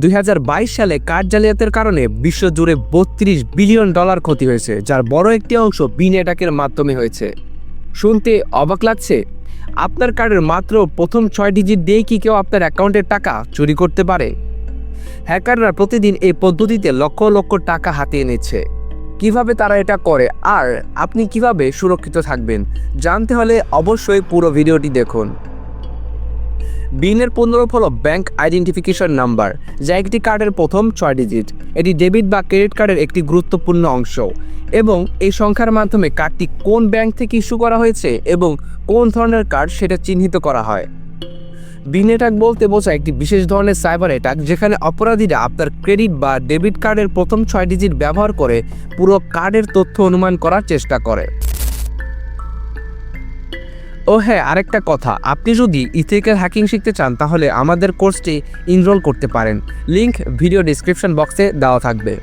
দুই হাজার বাইশ সালে কার্ড জালিয়াতের কারণে বিশ্বজুড়ে বত্রিশ বিলিয়ন ডলার ক্ষতি হয়েছে, যার বড় একটি অংশ বিন অ্যাটাকের মাধ্যমে হয়েছে। শুনতে অবাক লাগছে? আপনার কার্ডের মাত্র প্রথম ছয় ডিজিট দিয়ে কি কেউ আপনার অ্যাকাউন্টের টাকা চুরি করতে পারে? হ্যাকাররা প্রতিদিন এই পদ্ধতিতে লক্ষ লক্ষ টাকা হাতিয়ে নিচ্ছে। কীভাবে তারা এটা করে আর আপনি কীভাবে সুরক্ষিত থাকবেন, জানতে হলে অবশ্যই পুরো ভিডিওটি দেখুন। বিনের পুনরূপ হল ব্যাংক আইডেন্টিফিকেশন নাম্বার যা একটি কার্ডের প্রথম ছয় ডিজিট এটি ডেবিট বা ক্রেডিট কার্ডের একটি গুরুত্বপূর্ণ অংশ। এবং এই সংখ্যার মাধ্যমে কার্ডটি কোন ব্যাংক থেকে ইস্যু করা হয়েছে এবং কোন ধরনের কার্ড সেটা চিহ্নিত করা হয়। বিন অ্যাটাক বলতে বোঝায় একটি বিশেষ ধরনের সাইবার অ্যাটাক যেখানে অপরাধীরা আপনার ক্রেডিট বা ডেবিট কার্ডের প্রথম ছয় ডিজিট ব্যবহার করে পুরো কার্ডের তথ্য অনুমান করার চেষ্টা করে। ও হ্যাঁ আরেকটা কথা। আপনি যদি ইথিক্যাল হ্যাকিং শিখতে চান, তাহলে আমাদের কোর্সটি ইনরোল করতে পারেন। লিংক ভিডিও ডিসক্রিপশন বক্সে দেওয়া থাকবে।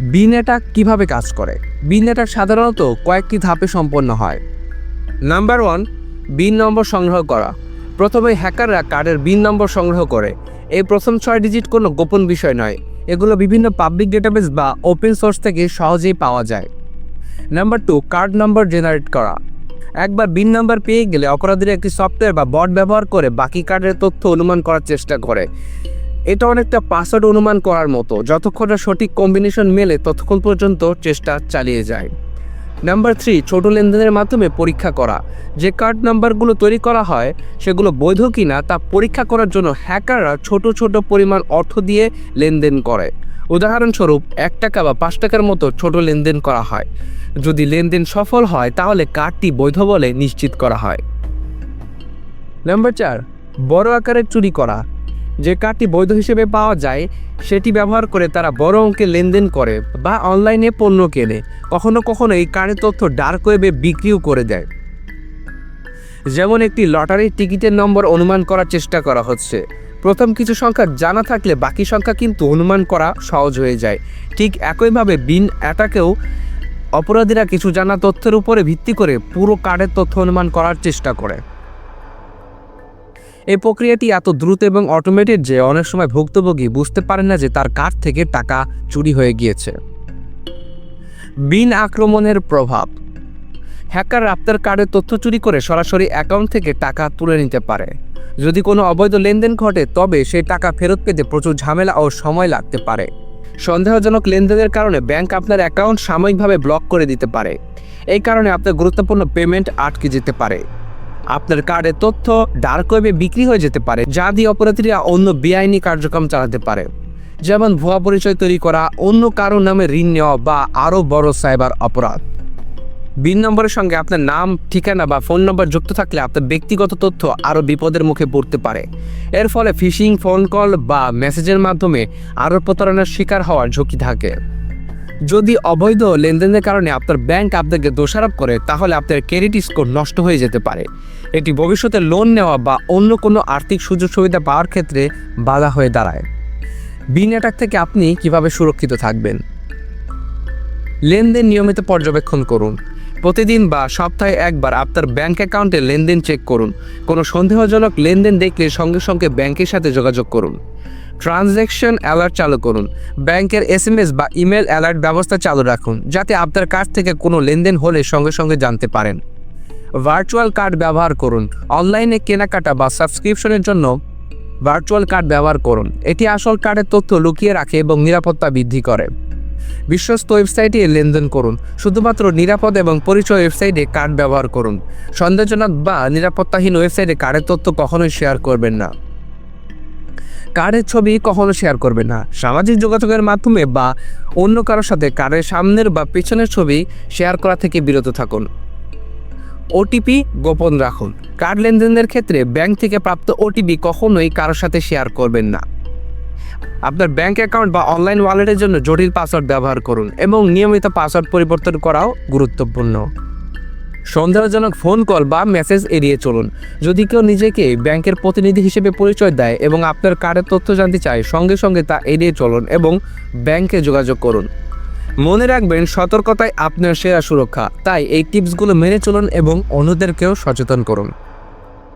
বিন অ্যাটাক কীভাবে কাজ করে? বিন অ্যাটাক সাধারণত কয়েকটি ধাপে সম্পন্ন হয়। নাম্বার ওয়ান বিন নম্বর সংগ্রহ করা। প্রথমে হ্যাকাররা কার্ডের বিন নম্বর সংগ্রহ করে। এই প্রথম ছয় ডিজিট কোনো গোপন বিষয় নয়। এগুলো বিভিন্ন পাবলিক ডেটাবেস বা ওপেন সোর্স থেকে সহজেই পাওয়া যায়। Number two card number generate করা। একবার বিন নাম্বার পেয়ে গেলে অপরাধীরা একটি সফটওয়্যার বা বট ব্যবহার করে বাকি কার্ডের তথ্য অনুমান করার চেষ্টা করে। এটা অনেকটা পাসওয়ার্ড অনুমান করার মতো, যতক্ষণ না সঠিক কম্বিনেশন মেলে ততক্ষণ পর্যন্ত চেষ্টা চালিয়ে যায়। নাম্বার থ্রি, ছোট লেনদেনের মাধ্যমে পরীক্ষা করা। যে কার্ড নাম্বারগুলো তৈরি করা হয়, সেগুলো বৈধ কিনা তা পরীক্ষা করার জন্য হ্যাকাররা ছোট ছোট পরিমাণ অর্থ দিয়ে লেনদেন করে। উদাহরণস্বরূপ, এক টাকা বা পাঁচ টাকার মতো ছোট লেনদেন করা হয়। যদি লেনদেন সফল হয়, তাহলে কার্ডটি বৈধ বলে নিশ্চিত করা হয়। নাম্বার চার, বড় আকারের চুরি করা। যে কার্ডটি বৈধ হিসেবে পাওয়া যায়, সেটি ব্যবহার করে তারা বড় অঙ্কে লেনদেন করে বা অনলাইনে পণ্য কেনে। কখনো কখনো এই কার্ডের তথ্য ডার্ক ওয়েবে বিক্রিও করে দেয়। যেমন একটি লটারির টিকিটের নম্বর অনুমান করার চেষ্টা করা হচ্ছে। প্রথম কিছু সংখ্যা জানা থাকলে বাকি সংখ্যা কিন্তু অনুমান করা সহজ হয়ে যায়। ঠিক একইভাবে বিন অ্যাটাকেও অপরাধীরা কিছু জানা তথ্যের উপরে ভিত্তি করে পুরো কার্ডের তথ্য অনুমান করার চেষ্টা করে। এই প্রক্রিয়াটি এত দ্রুত এবং অটোমেটেড যে অনেক সময় ভুক্তভোগী বুঝতে পারে না যে তার কার্ড থেকে টাকা চুরি হয়ে গিয়েছে। বিন আক্রমণের প্রভাব। হ্যাকার আপনার কার্ডের তথ্য চুরি করে সরাসরি অ্যাকাউন্ট থেকে টাকা তুলে নিতে পারে। যদি কোনো অবৈধ লেনদেন ঘটে, তবে সেই টাকা ফেরত পেতে প্রচুর ঝামেলা ও সময় লাগতে পারে। সন্দেহজনক লেনদেনের কারণে ব্যাংক আপনার অ্যাকাউন্ট সাময়িকভাবে ব্লক করে দিতে পারে। এই কারণে আপনার গুরুত্বপূর্ণ পেমেন্ট আটকে যেতে পারে। আপনার কার্ডের তথ্য ডার্ক ওয়েবে বিক্রি হয়ে যেতে পারে, যা দিয়ে অপরাধীরা অন্য বেআইনি কার্যক্রম চালাতে পারে। যেমন ভুয়া পরিচয় তৈরি করা, অন্য কারও নামে ঋণ নেওয়া বা আরও বড় সাইবার অপরাধ। বিন নম্বরের সঙ্গে আপনার নাম, ঠিকানা বা ফোন নম্বর যুক্ত থাকলে আপনার ব্যক্তিগত তথ্য আরও বিপদের মুখে পড়তে পারে। এর ফলে ফিশিং, ফোন কল বা মেসেজের মাধ্যমে আরও প্রতারণার শিকার হওয়ার ঝুঁকি থাকে। যদি অবৈধ লেনদেনের কারণে আপনার ব্যাংক আপনাকে দোষারোপ করে, তাহলে আপনার ক্রেডিট স্কোর নষ্ট হয়ে যেতে পারে। এটি ভবিষ্যতে লোন নেওয়া বা অন্য কোনো আর্থিক সুযোগ সুবিধা পাওয়ার ক্ষেত্রে বাধা হয়ে দাঁড়ায়। বিন অ্যাটাক থেকে আপনি কীভাবে সুরক্ষিত থাকবেন? লেনদেন নিয়মিত পর্যবেক্ষণ করুন। প্রতিদিন বা সপ্তাহে একবার আপনার ব্যাংক অ্যাকাউন্টে লেনদেন চেক করুন। কোনো সন্দেহজনক লেনদেন দেখলে সঙ্গে সঙ্গে ব্যাংকের সাথে যোগাযোগ করুন। ট্রানজ্যাকশন অ্যালার্ট চালু করুন। ব্যাংকের এস এম এস বা ইমেল অ্যালার্ট ব্যবস্থা চালু রাখুন, যাতে আপনার কার্ড থেকে কোনো লেনদেন হলে সঙ্গে সঙ্গে জানতে পারেন। ভার্চুয়াল কার্ড ব্যবহার করুন। অনলাইনে কেনাকাটা বা সাবস্ক্রিপশনের জন্য ভার্চুয়াল কার্ড ব্যবহার করুন। এটি আসল কার্ডের তথ্য লুকিয়ে রাখে এবং নিরাপত্তা বৃদ্ধি করে। বিশ্বস্ত ওয়েবসাইটে লেনদেন করুন, শুধুমাত্র নিরাপদ এবং পরিচয় ওয়েবসাইটে কার্ড ব্যবহার করুন। সন্দেহজনক বা নিরাপত্তাহীন ওয়েবসাইটে কার্ডের তথ্য কখনোই শেয়ার করবেন না। কার্ডের ছবি কখনো শেয়ার করবেন না। সামাজিক যোগাযোগের মাধ্যমে বা অন্য কারোর সাথে কার্ডের সামনের বা পেছনের ছবি শেয়ার করা থেকে বিরত থাকুন। ওটিপি গোপন রাখুন। কার্ড লেনদেনের ক্ষেত্রে ব্যাংক থেকে প্রাপ্ত ওটিপি কখনোই কারোর সাথে শেয়ার করবেন না। আপনার ব্যাংক অ্যাকাউন্ট বা অনলাইন ওয়ালেটের জন্য জটিল পাসওয়ার্ড ব্যবহার করুন এবং নিয়মিত পাসওয়ার্ড পরিবর্তন করাও গুরুত্বপূর্ণ। সন্দেহজনক ফোন কল বা মেসেজ এড়িয়ে চলুন। যদি কেউ নিজেকে ব্যাংকের প্রতিনিধি হিসেবে পরিচয় দেয় এবং আপনার কার্ডের তথ্য জানতে চায়, সঙ্গে সঙ্গে তা এড়িয়ে চলুন এবং ব্যাংকে যোগাযোগ করুন। মনে রাখবেন সতর্কতায় আপনার সেরা সুরক্ষা। তাই এই টিপসগুলো মেনে চলুন এবং অন্যদেরকেও সচেতন করুন।